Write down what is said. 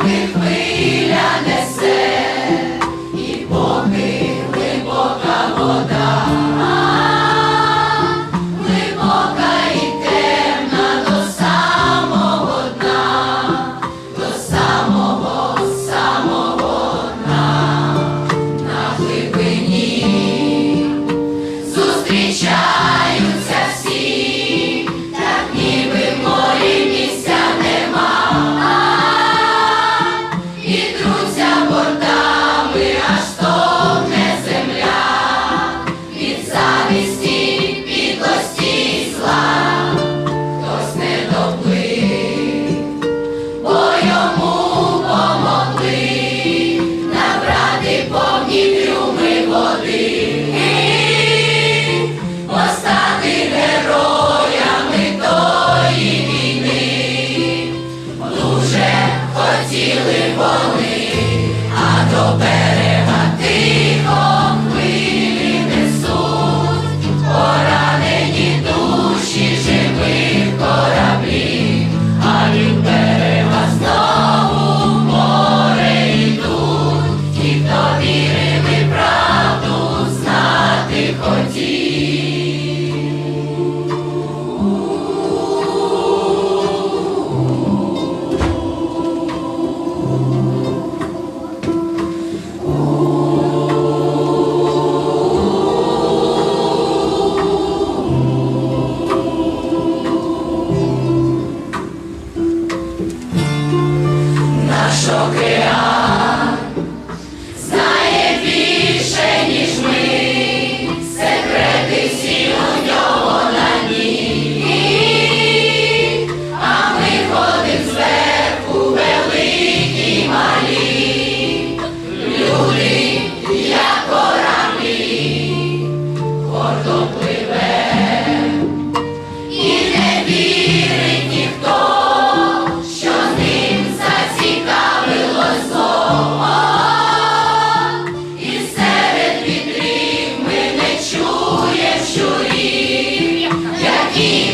поки хвиля несе. вони, а до берега тихо. 내 Yeah.